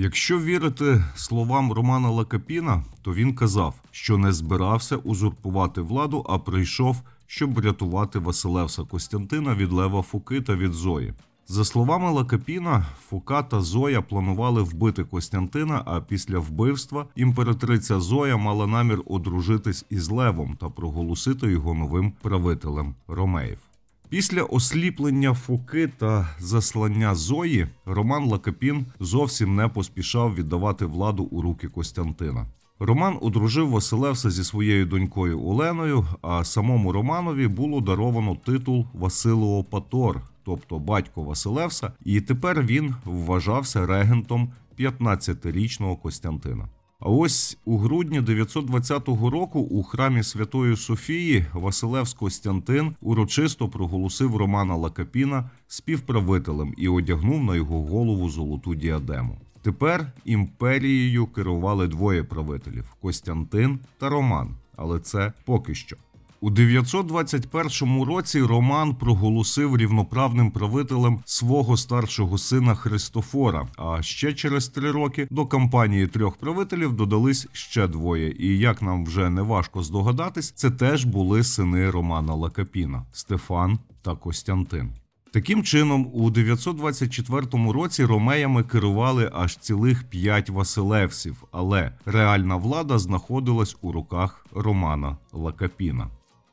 Якщо вірити словам Романа Лакапіна, то він казав, що не збирався узурпувати владу, а прийшов, щоб врятувати Василевса Костянтина від Лева Фуки та від Зої. За словами Лакапіна, Фука та Зоя планували вбити Костянтина, а після вбивства імператриця Зоя мала намір одружитись із Левом та проголосити його новим правителем Ромеїв. Після осліплення Фуки та заслання Зої Роман Лакапін зовсім не поспішав віддавати владу у руки Костянтина. Роман одружив Василевса зі своєю донькою Оленою, а самому Романові було даровано титул Василеопатор, тобто батько Василевса, і тепер він вважався регентом 15-річного Костянтина. А ось у грудні 920 року у храмі Святої Софії Василевс Костянтин урочисто проголосив Романа Лакапіна співправителем і одягнув на його голову золоту діадему. Тепер імперією керували двоє правителів Костянтин та Роман, але це поки що. У 921 році Роман проголосив рівноправним правителем свого старшого сина Христофора. А ще через три роки до кампанії трьох правителів додались ще двоє. І як нам вже не важко здогадатись, це теж були сини Романа Лакапіна Стефан та Костянтин. Таким чином, у 924 році ромеями керували аж цілих п'ять Василевсів, але реальна влада знаходилась у руках Романа Лакапіна.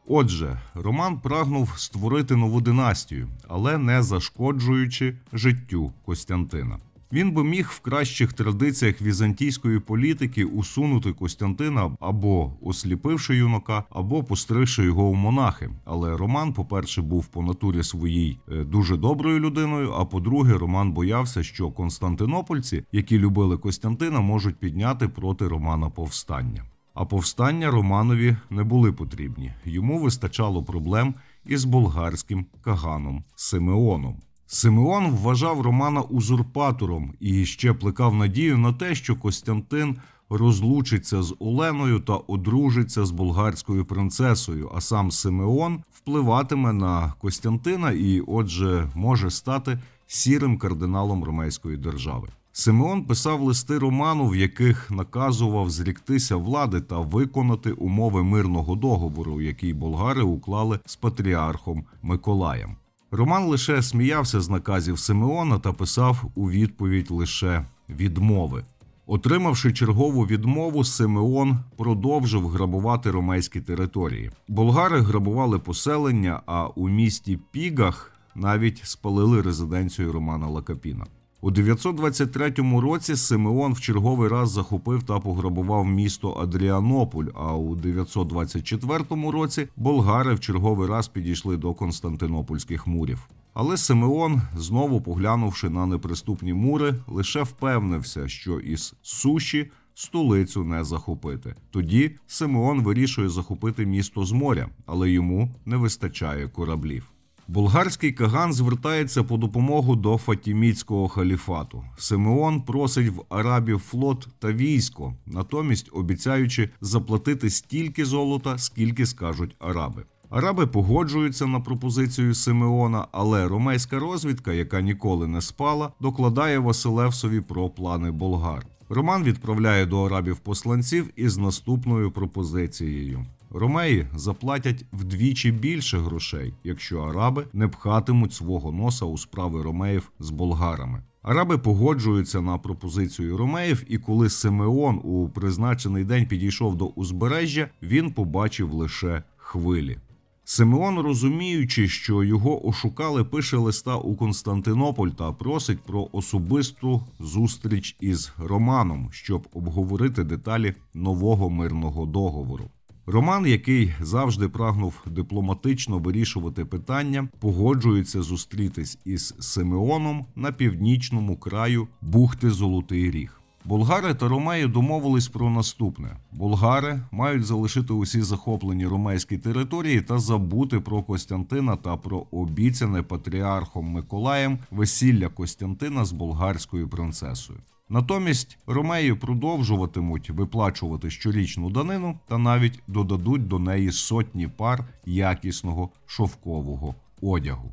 Отже, Роман прагнув створити нову династію, але не зашкоджуючи життю Костянтина. Він би міг в кращих традиціях візантійської політики усунути Костянтина або осліпивши юнака, або постригши його у монахи. Але Роман, по-перше, був по натурі своїй е, дуже доброю людиною. А по-друге, Роман боявся, що константинопольці, які любили Костянтина, можуть підняти проти Романа повстання. А повстання Романові не були потрібні. Йому вистачало проблем із болгарським каганом Симеоном. Симеон вважав Романа узурпатором і ще плекав надію на те, що Костянтин розлучиться з Оленою та одружиться з болгарською принцесою, а сам Симеон впливатиме на Костянтина і, отже, може стати сірим кардиналом ромейської держави. Симеон писав листи Роману, в яких наказував зріктися влади та виконати умови мирного договору, який болгари уклали з патріархом Миколаєм. Роман лише сміявся з наказів Симеона та писав у відповідь лише відмови. Отримавши чергову відмову, Симеон продовжив грабувати ромейські території. Болгари грабували поселення, а у місті Пігах навіть спалили резиденцію Романа Лакапіна. У 923 році Симеон в черговий раз захопив та пограбував місто Адріанополь. А у 924 році болгари в черговий раз підійшли до Константинопольських мурів. Але Симеон, знову поглянувши на неприступні мури, лише впевнився, що із суші столицю не захопити. Тоді Симеон вирішує захопити місто з моря, але йому не вистачає кораблів. Болгарський каган звертається по допомогу до Фатіміцького халіфату. Симеон просить в арабів флот та військо, натомість обіцяючи заплатити стільки золота, скільки скажуть араби. Араби погоджуються на пропозицію Симеона, але ромейська розвідка, яка ніколи не спала, докладає Василевсові про плани болгар. Роман відправляє до арабів посланців із наступною пропозицією. Ромеї заплатять вдвічі більше грошей, якщо араби не пхатимуть свого носа у справи ромеїв з болгарами. Араби погоджуються на пропозицію ромеїв, і коли Симеон у призначений день підійшов до узбережжя, він побачив лише хвилі. Симеон, розуміючи, що його ошукали, пише листа у Константинополь та просить про особисту зустріч із Романом, щоб обговорити деталі нового мирного договору. Роман, який завжди прагнув дипломатично вирішувати питання, погоджується зустрітись із Симеоном на північному краю бухти Золотий Ріг. Болгари та ромеї домовились про наступне: болгари мають залишити усі захоплені ромейські території та забути про Костянтина та про обіцяне патріархом Миколаєм весілля Костянтина з болгарською принцесою. Натомість ромеї продовжуватимуть виплачувати щорічну данину та навіть додадуть до неї сотні пар якісного шовкового одягу.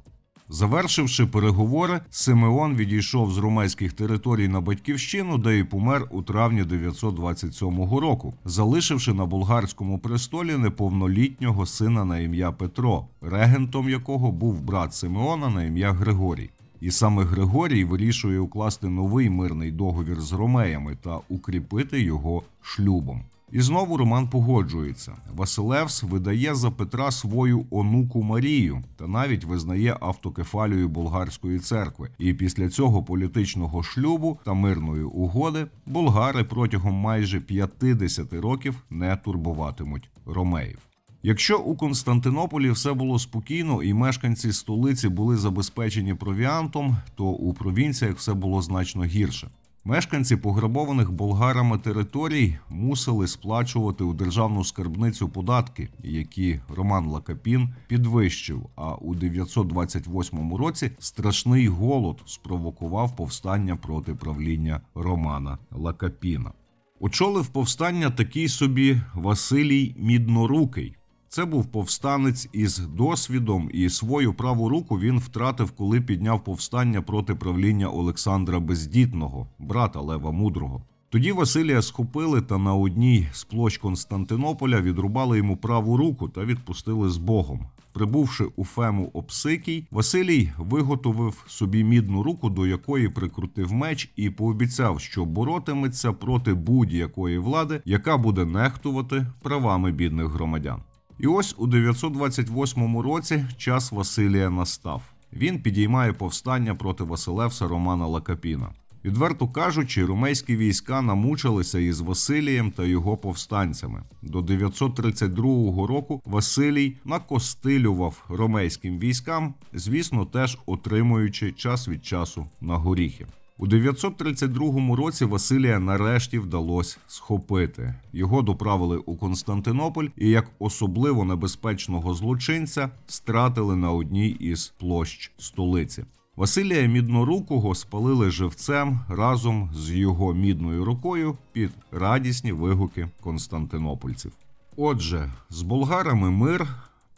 Завершивши переговори, Симеон відійшов з румейських територій на батьківщину, де й помер у травні 927 року, залишивши на болгарському престолі неповнолітнього сина на ім'я Петро, регентом якого був брат Симеона на ім'я Григорій. І саме Григорій вирішує укласти новий мирний договір з ромеями та укріпити його шлюбом. І знову Роман погоджується. Василевс видає за Петра свою онуку Марію та навіть визнає автокефалію болгарської церкви. І після цього політичного шлюбу та мирної угоди болгари протягом майже 50 років не турбуватимуть ромеїв. Якщо у Константинополі все було спокійно і мешканці столиці були забезпечені провіантом, то у провінціях все було значно гірше. Мешканці пограбованих болгарами територій мусили сплачувати у державну скарбницю податки, які Роман Лакапін підвищив. А у 928 році страшний голод спровокував повстання проти правління Романа Лакапіна. Очолив повстання такий собі Василій Міднорукий. Це був повстанець із досвідом, і свою праву руку він втратив, коли підняв повстання проти правління Олександра Бездітного, брата Лева Мудрого. Тоді Василія схопили та на одній з площ Константинополя відрубали йому праву руку та відпустили з Богом. Прибувши у Фему Обсикій, Василій виготовив собі мідну руку, до якої прикрутив меч, і пообіцяв, що боротиметься проти будь-якої влади, яка буде нехтувати правами бідних громадян. І ось у 928 році час Василія настав. Він підіймає повстання проти Василевса Романа Лакапіна. Відверто кажучи, румейські війська намучилися із Василієм та його повстанцями. До 932 року Василій накостилював ромейським військам, звісно, теж отримуючи час від часу на горіхи. У 932 році Василія нарешті вдалося схопити. Його доправили у Константинополь і як особливо небезпечного злочинця стратили на одній із площ столиці. Василія Міднорукого спалили живцем разом з його мідною рукою під радісні вигуки константинопольців. Отже, з болгарами мир.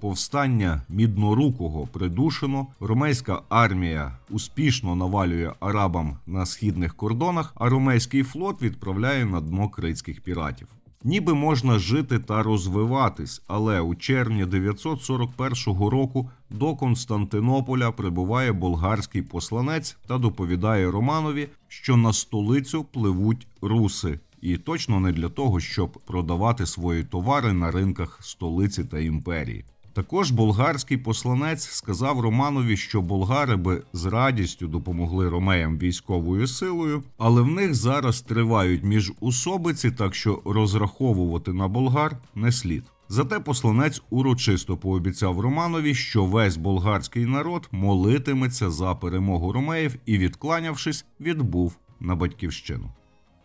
Повстання міднорукого придушено. Ромейська армія успішно навалює арабам на східних кордонах, а ромейський флот відправляє на дно критських піратів. Ніби можна жити та розвиватись, але у червні 941 року до Константинополя прибуває болгарський посланець та доповідає Романові, що на столицю пливуть руси, і точно не для того, щоб продавати свої товари на ринках столиці та імперії. Також болгарський посланець сказав Романові, що болгари би з радістю допомогли ромеям військовою силою, але в них зараз тривають міжусобиці, так що розраховувати на болгар не слід. Зате посланець урочисто пообіцяв Романові, що весь болгарський народ молитиметься за перемогу ромеїв і, відкланявшись, відбув на батьківщину.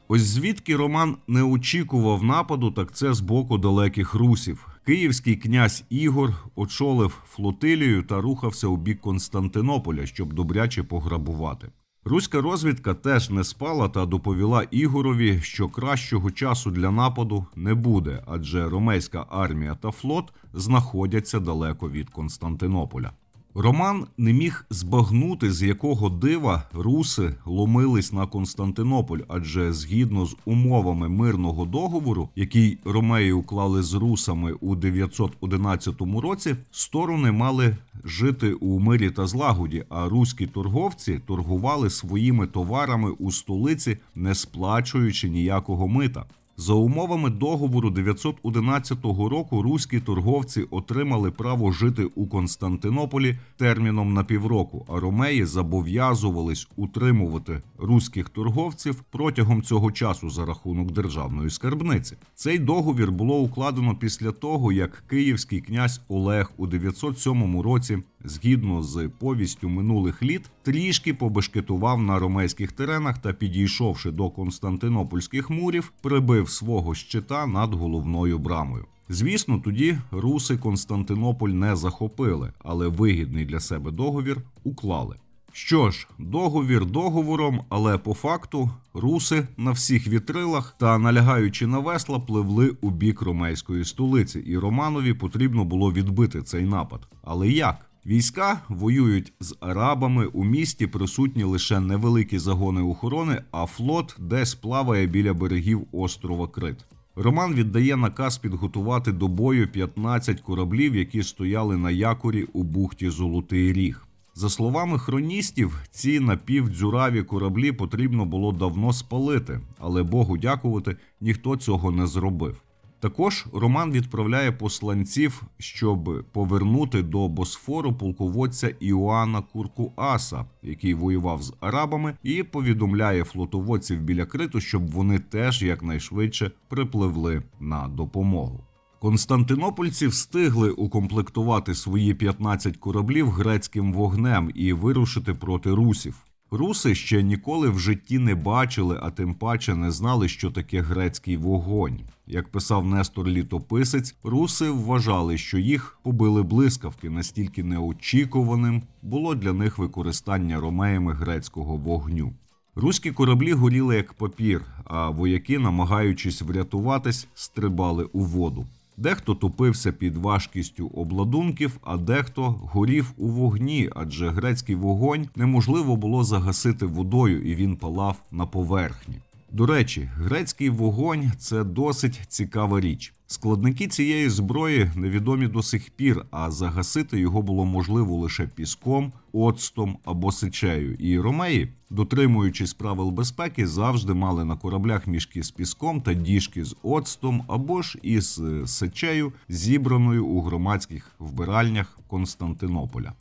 Ось звідки Роман не очікував нападу, так це з боку далеких русів. Київський князь Ігор очолив флотилію та рухався у бік Константинополя, щоб добряче пограбувати. Руська розвідка теж не спала та доповіла Ігорові, що кращого часу для нападу не буде, адже ромейська армія та флот знаходяться далеко від Константинополя. Роман не міг збагнути, з якого дива руси ломились на Константинополь, адже згідно з умовами мирного договору, який ромеї уклали з русами у 911 році, сторони мали жити у мирі та злагоді, а руські торговці торгували своїми товарами у столиці, не сплачуючи ніякого мита. За умовами договору 911 року руські торговці отримали право жити у Константинополі терміном на півроку, а ромеї зобов'язувались утримувати руських торговців протягом цього часу за рахунок державної скарбниці. Цей договір було укладено після того, як київський князь Олег у 907 році, згідно з повістю минулих літ, трішки побешкетував на ромейських теренах та, підійшовши до константинопольських мурів, прибив свого щита над головною брамою. Звісно, тоді руси Константинополь не захопили, але вигідний для себе договір уклали. Що ж, договір договором, але по факту руси на всіх вітрилах та налягаючи на весла, пливли у бік ромейської столиці, і Романові потрібно було відбити цей напад. Але як? Війська воюють з арабами. У місті присутні лише невеликі загони охорони, а флот десь плаває біля берегів острова Крит. Роман віддає наказ підготувати до бою 15 кораблів, які стояли на якорі у бухті Золотий Ріг. За словами хроністів, ці напівдзюраві кораблі потрібно було давно спалити, але Богу дякувати, ніхто цього не зробив. Також Роман відправляє посланців, щоб повернути до Босфору полководця Іоанна Куркуаса, який воював з арабами, і повідомляє флотоводців біля Криту, щоб вони теж якнайшвидше припливли на допомогу. Константинопольці встигли укомплектувати свої 15 кораблів грецьким вогнем і вирушити проти русів. Руси ще ніколи в житті не бачили, а тим паче не знали, що таке грецький вогонь. Як писав Нестор Літописець, руси вважали, що їх побили блискавки, настільки неочікуваним було для них використання ромеями грецького вогню. Руські кораблі горіли як папір, а вояки, намагаючись врятуватись, стрибали у воду. Дехто топився під важкістю обладунків, а дехто горів у вогні, адже грецький вогонь неможливо було загасити водою, і він палав на поверхні. До речі, грецький вогонь це досить цікава річ. Складники цієї зброї невідомі до сих пір, а загасити його було можливо лише піском, оцтом або сечею. І ромеї, дотримуючись правил безпеки, завжди мали на кораблях мішки з піском та діжки з оцтом або ж із е, сечею, зібраною у громадських вбиральнях Константинополя.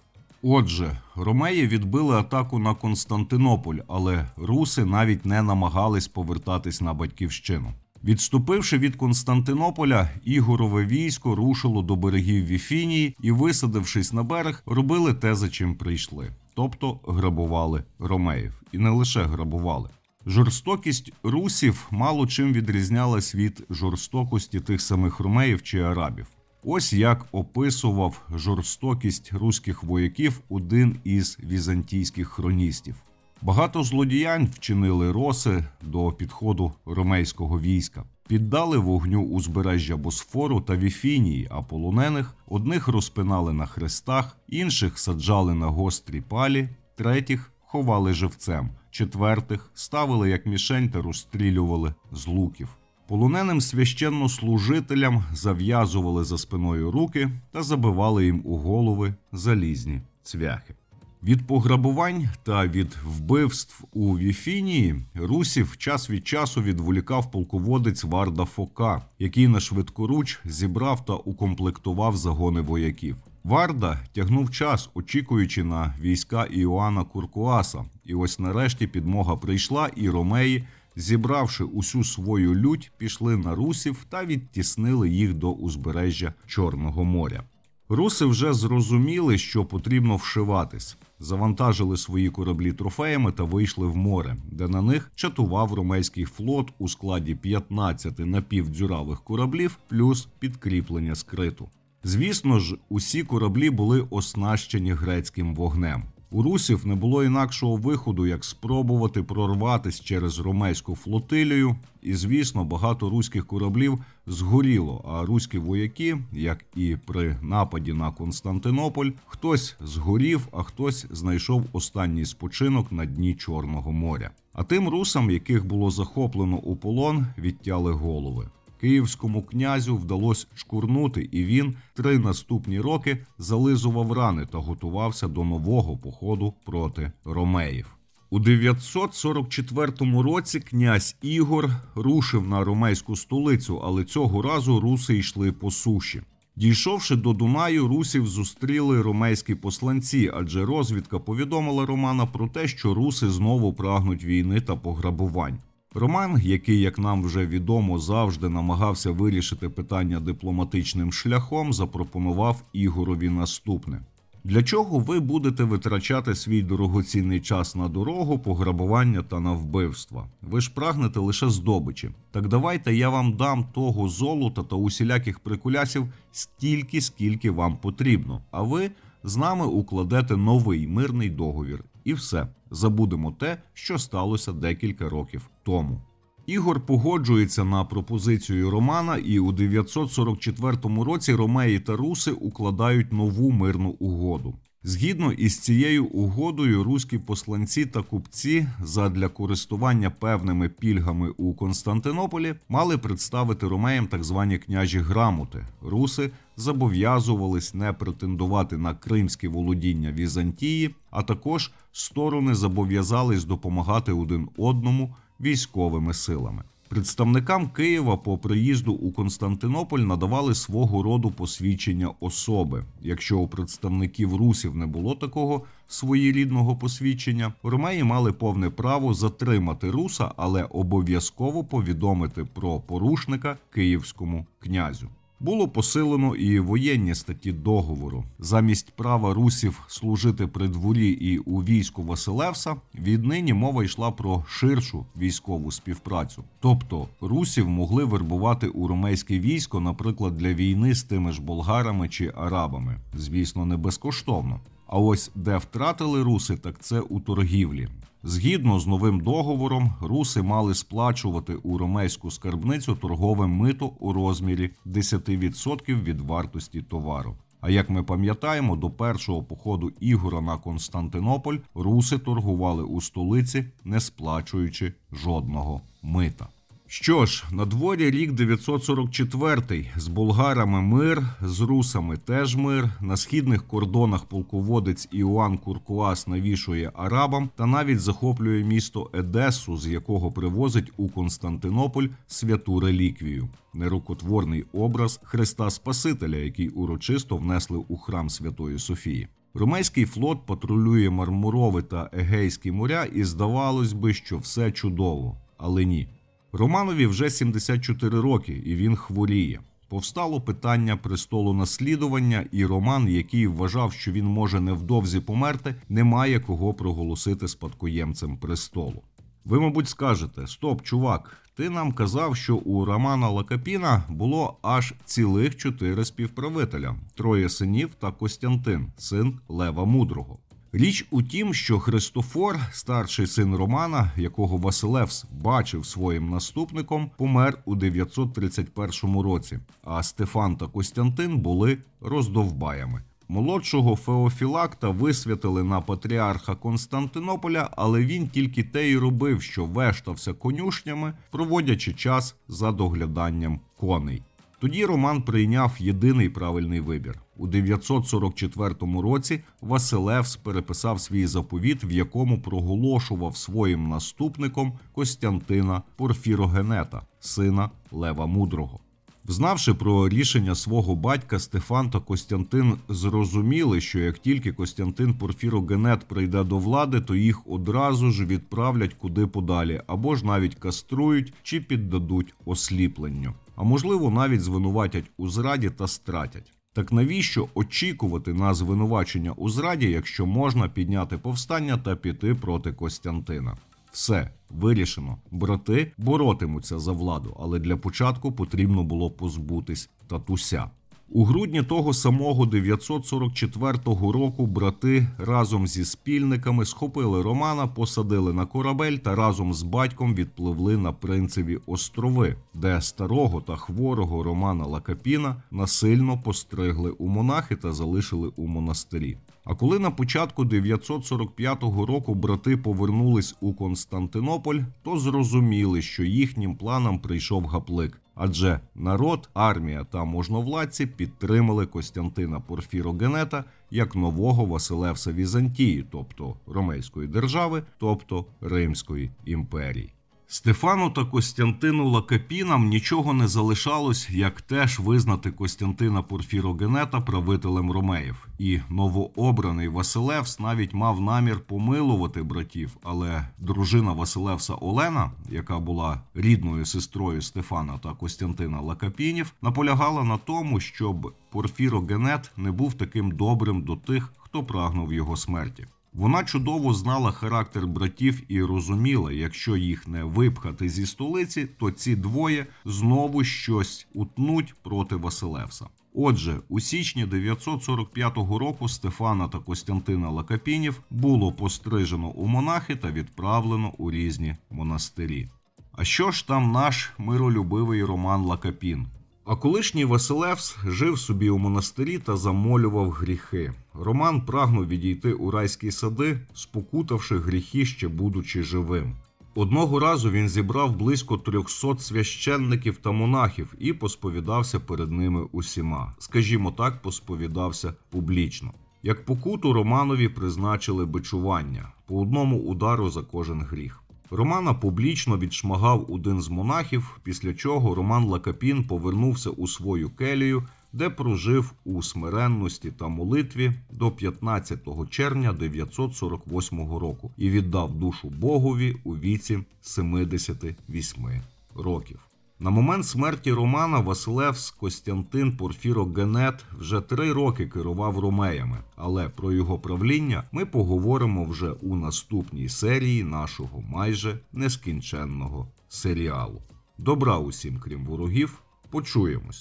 Отже, ромеї відбили атаку на Константинополь, але руси навіть не намагались повертатись на батьківщину. Відступивши від Константинополя, Ігорове військо рушило до берегів Віфінії і, висадившись на берег, робили те, за чим прийшли, тобто грабували ромеїв. І не лише грабували. Жорстокість русів мало чим відрізнялась від жорстокості тих самих ромеїв чи арабів. Ось як описував жорстокість руських вояків один із візантійських хроністів. Багато злодіянь вчинили роси до підходу ромейського війська, піддали вогню узбережжя Босфору та Віфінії, а полонених одних розпинали на хрестах, інших саджали на гострі палі, третіх ховали живцем, четвертих ставили як мішень та розстрілювали з луків. Полоненим священнослужителям зав'язували за спиною руки та забивали їм у голови залізні цвяхи. Від пограбувань та від вбивств у Віфінії русів час від часу відволікав полководець Варда Фока, який на швидкоруч зібрав та укомплектував загони вояків. Варда тягнув час, очікуючи на війська Іоанна Куркуаса, і ось нарешті підмога прийшла, і ромеї, зібравши усю свою лють, пішли на русів та відтіснили їх до узбережжя Чорного моря. Руси вже зрозуміли, що потрібно вшиватись, завантажили свої кораблі трофеями та вийшли в море, де на них чатував ромейський флот у складі 15 напівдзюравих кораблів плюс підкріплення скриту. Звісно ж, усі кораблі були оснащені грецьким вогнем. У русів не було інакшого виходу, як спробувати прорватися через ромейську флотилію, і звісно, багато руських кораблів згоріло. А руські вояки, як і при нападі на Константинополь, хтось згорів, а хтось знайшов останній спочинок на дні Чорного моря. А тим русам, яких було захоплено у полон, відтяли голови. Київському князю вдалося шкурнути, і він три наступні роки зализував рани та готувався до нового походу проти ромеїв. У 944 році князь Ігор рушив на ромейську столицю, але цього разу руси йшли по суші. Дійшовши до Дунаю, русів зустріли ромейські посланці, адже розвідка повідомила Романа про те, що руси знову прагнуть війни та пограбувань. Роман, який, як нам вже відомо, завжди намагався вирішити питання дипломатичним шляхом, запропонував Ігорові наступне: для чого ви будете витрачати свій дорогоцінний час на дорогу, пограбування та на вбивства? Ви ж прагнете лише здобичі. Так давайте я вам дам того золота та усіляких прикулясів стільки, скільки вам потрібно. А ви з нами укладете новий мирний договір. І все забудемо те, що сталося декілька років тому. Ігор погоджується на пропозицію Романа, і у 944 році Ромеї та Руси укладають нову мирну угоду. Згідно із цією угодою, руські посланці та купці задля користування певними пільгами у Константинополі мали представити ромеям так звані княжі грамоти. Руси зобов'язувались не претендувати на кримські володіння Візантії, а також сторони зобов'язались допомагати один одному військовими силами. Представникам Києва по приїзду у Константинополь надавали свого роду посвідчення особи. Якщо у представників русів не було такого своєрідного посвідчення, ромеї мали повне право затримати руса, але обов'язково повідомити про порушника київському князю. Було посилено і воєнні статті договору. Замість права русів служити при дворі і у війську Василевса, віднині мова йшла про ширшу військову співпрацю. Тобто русів могли вербувати у ромейське військо, наприклад, для війни з тими ж болгарами чи арабами. Звісно, не безкоштовно. А ось де втратили руси, так це у торгівлі. Згідно з новим договором, руси мали сплачувати у ромейську скарбницю торгове мито у розмірі 10% від вартості товару. А як ми пам'ятаємо, до першого походу Ігора на Константинополь руси торгували у столиці, не сплачуючи жодного мита. Що ж, на дворі рік 944. З болгарами мир, з русами теж мир. На східних кордонах полководець Іоанн Куркуас навішує арабам та навіть захоплює місто Едесу, з якого привозить у Константинополь святу реліквію. Нерукотворний образ Христа Спасителя, який урочисто внесли у храм Святої Софії. Ромейський флот патрулює Мармурове та Егейські моря, і здавалось би, що все чудово, але ні. Романові вже 74 роки, і він хворіє. Повстало питання престолу наслідування, і Роман, який вважав, що він може невдовзі померти, не має кого проголосити спадкоємцем престолу. Ви, мабуть, скажете: стоп, чувак, ти нам казав, що у Романа Лакапіна було аж цілих чотири співправителя: троє синів та Костянтин, син Лева Мудрого. Річ у тім, що Христофор, старший син Романа, якого Василевс бачив своїм наступником, помер у 931 році, а Стефан та Костянтин були роздовбаями. Молодшого Феофілакта висвятили на патріарха Константинополя, але він тільки те й робив, що вештався конюшнями, проводячи час за догляданням коней. Тоді Роман прийняв єдиний правильний вибір. У 944 році Василевс переписав свій заповіт, в якому проголошував своїм наступником Костянтина Порфірогенета, сина Лева Мудрого. Взнавши про рішення свого батька, Стефан та Костянтин зрозуміли, що як тільки Костянтин Порфірогенет прийде до влади, то їх одразу ж відправлять куди подалі, або ж навіть каструють чи піддадуть осліпленню. А можливо, навіть звинуватять у зраді та стратять. Так навіщо очікувати на звинувачення у зраді, якщо можна підняти повстання та піти проти Костянтина? Все вирішено. Брати боротимуться за владу, але для початку потрібно було позбутись татуся. У грудні того самого 944 року брати разом зі спільниками схопили Романа, посадили на корабель та разом з батьком відпливли на принцеві острови, де старого та хворого Романа Лакапіна насильно постригли у монахи та залишили у монастирі. А коли на початку 945 року брати повернулись у Константинополь, то зрозуміли, що їхнім планам прийшов гаплик. Адже народ, армія та можновладці підтримали Костянтина Порфірогенета як нового Василевса Візантії, тобто Ромейської держави, тобто Римської імперії. Стефану та Костянтину Лакапінам нічого не залишалось, як теж визнати Костянтина Порфірогенета правителем ромеїв. І новообраний Василевс навіть мав намір помилувати братів, але дружина Василевса Олена, яка була рідною сестрою Стефана та Костянтина Лакапінів, наполягала на тому, щоб Порфірогенет не був таким добрим до тих, хто прагнув його смерті. Вона чудово знала характер братів і розуміла, якщо їх не випхати зі столиці, то ці двоє знову щось утнуть проти Василевса. Отже, у січні 945 року Стефана та Костянтина Лакапінів було пострижено у монахи та відправлено у різні монастирі. А що ж там наш миролюбивий Роман Лакапін? А колишній Василевс жив собі у монастирі та замолював гріхи. Роман прагнув відійти у райські сади, спокутавши гріхи ще будучи живим. Одного разу він зібрав близько 300 священників та монахів і посповідався перед ними усіма. Скажімо так, посповідався публічно. Як покуту Романові призначили бичування по одному удару за кожен гріх. Романа публічно відшмагав один з монахів, після чого Роман Лакапін повернувся у свою келію, де прожив у смиренності та молитві до 15 червня 948 року і віддав душу Богові у віці 78 років. На момент смерті Романа Василевс Костянтин Порфіро Генет вже три роки керував ромеями, але про його правління ми поговоримо вже у наступній серії нашого майже нескінченного серіалу. Добра усім, крім ворогів, почуємось.